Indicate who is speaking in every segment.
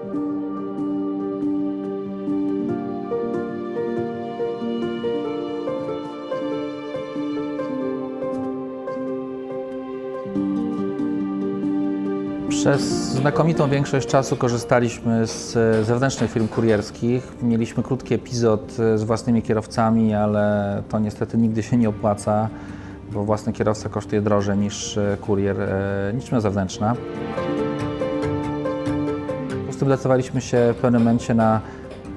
Speaker 1: Przez znakomitą większość czasu korzystaliśmy z e, zewnętrznych firm kurierskich. Mieliśmy krótki epizod e, z własnymi kierowcami, ale to niestety nigdy się nie opłaca, bo własny kierowca kosztuje drożej niż e, kurier, niż zewnętrzna. Po prostu decydowaliśmy się w pewnym momencie na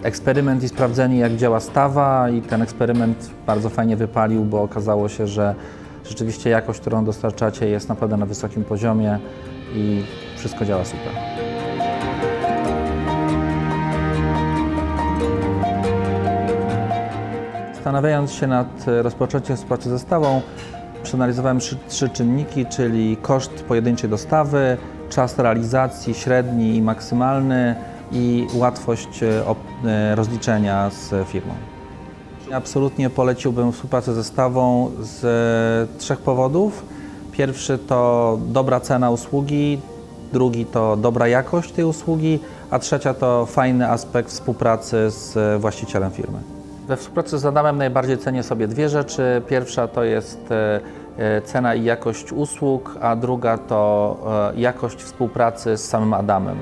Speaker 1: eksperyment i sprawdzenie, jak działa stawa, i ten eksperyment bardzo fajnie wypalił, bo okazało się, że rzeczywiście jakość, którą dostarczacie, jest naprawdę na wysokim poziomie i wszystko działa super. Zastanawiając się nad rozpoczęciem współpracy ze stawą, przeanalizowałem trzy, trzy czynniki, czyli koszt pojedynczej dostawy, czas realizacji średni i maksymalny i łatwość e, e, rozliczenia z firmą. Absolutnie poleciłbym współpracę ze stawą z e, trzech powodów. Pierwszy to dobra cena usługi, drugi to dobra jakość tej usługi, a trzecia to fajny aspekt współpracy z właścicielem firmy. We współpracy z Adamem najbardziej cenię sobie dwie rzeczy. Pierwsza to jest E, cena i jakość usług, a druga to e, jakość współpracy z samym Adamem.